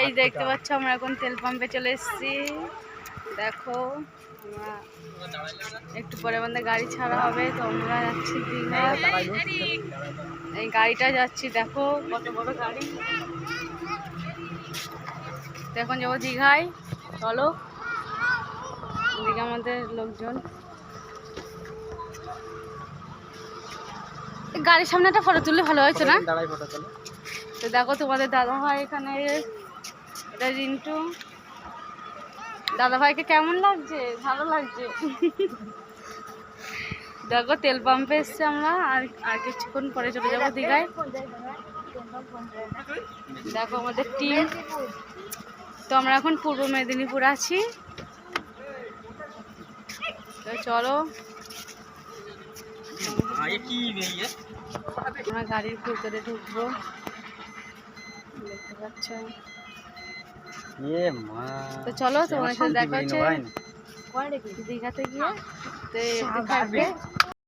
গাই দেখতে পাচ্ছ আমরা এখন তেল পাম্পে চলে এসেছি। দেখো একটু পরে আমাদের গাড়ি ছাড়া হবে তো আমরা যাচ্ছি দীঘা। এই গাড়িটা যাচ্ছি দেখো কত বড় গাড়ি। এখন যাব দীঘায়। চলো দীঘা আমাদের লোকজন। গাড়ির সামনে একটা ফটো তুললে ভালো হয়েছে না? তো দেখো তোমাদের দাদা ভাই এখানে এটা রিন্টু। দাদাভাইকে কেমন লাগছে? ভালো লাগছে? দেখো, তেল পাম্পে এসছে আমরা, আর আর কিছুক্ষণ পরে চলে যাব দীঘায়। দেখো আমাদের টিম। তো আমরা এখন পূর্ব মেদিনীপুর আছি। তো চলো। আমরা গাড়ির ভেতরে ঢুকবো। দেখতে পাচ্ছ? তো চলো তোমার সাথে দেখা হচ্ছে। দীঘাতে গিয়ে তো থাকবে